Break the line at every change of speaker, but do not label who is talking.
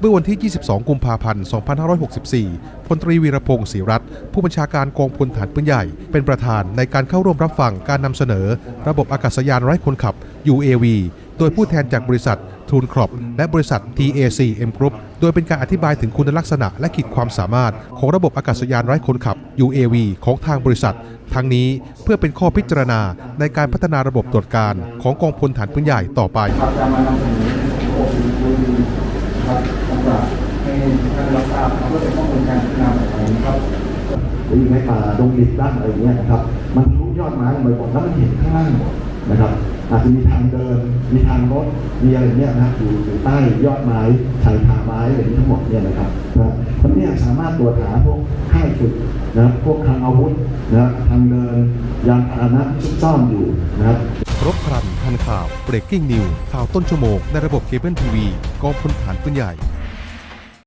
เมื่อวันที่ 22 กุมภาพันธ์ 2564 พลตรีวีรพงศ์ศรีรัตน์ผู้บัญชาการกองพลฐานปืนใหญ่ เป็นประธานในการเข้าร่วมรับฟังการนำเสนอ ระบบอากาศยานไร้คนขับ UAV โดยผู้แทนจากบริษัททูนครอปและบริษัท TAC M Group โดยเป็นการอธิบายถึงคุณลักษณะและขีดความสามารถของระบบอากาศยานไร้คนขับ UAV ของทางบริษัท ทั้งนี้เพื่อเป็นข้อพิจารณาในการพัฒนาระบบตรวจการของกองพลฐานปืนใหญ่ต่อไป
ครับจะมานำเสนอโอ้โหดูดีครับสำหรับให้ท่านรับทราบครับเพื่อเป็นข้อมูลการพัฒนาต่อไปนะครับ
หรืออยู่ในป่าดงดิบด้านอะไรเงี้ยนะครับ มันทะลุยอดไม้ลงไปหมดแล้วมันเห็นข้างล่างหมดนะครับ อาจจะมีทางเดิน มีทางรถ มีอะไรเงี้ยนะครับอยู่อยู่ใต้ยอดไม้ชายคาไม้อะไรนี้ทั้งหมดเนี่ยนะครับนะเพราะเนี่ยสามารถตรวจหาพวกค่ายฝึกนะครับพวกคลังอาวุธนะครับทางเดินยานพาหนะที่ซุกซ่อนอยู่นะครับ
รบครันทันข่าว breaking news ข่าวต้นชั่วโมงในระบบเคเบิลทีวีก องพลฐานปืนใหญ่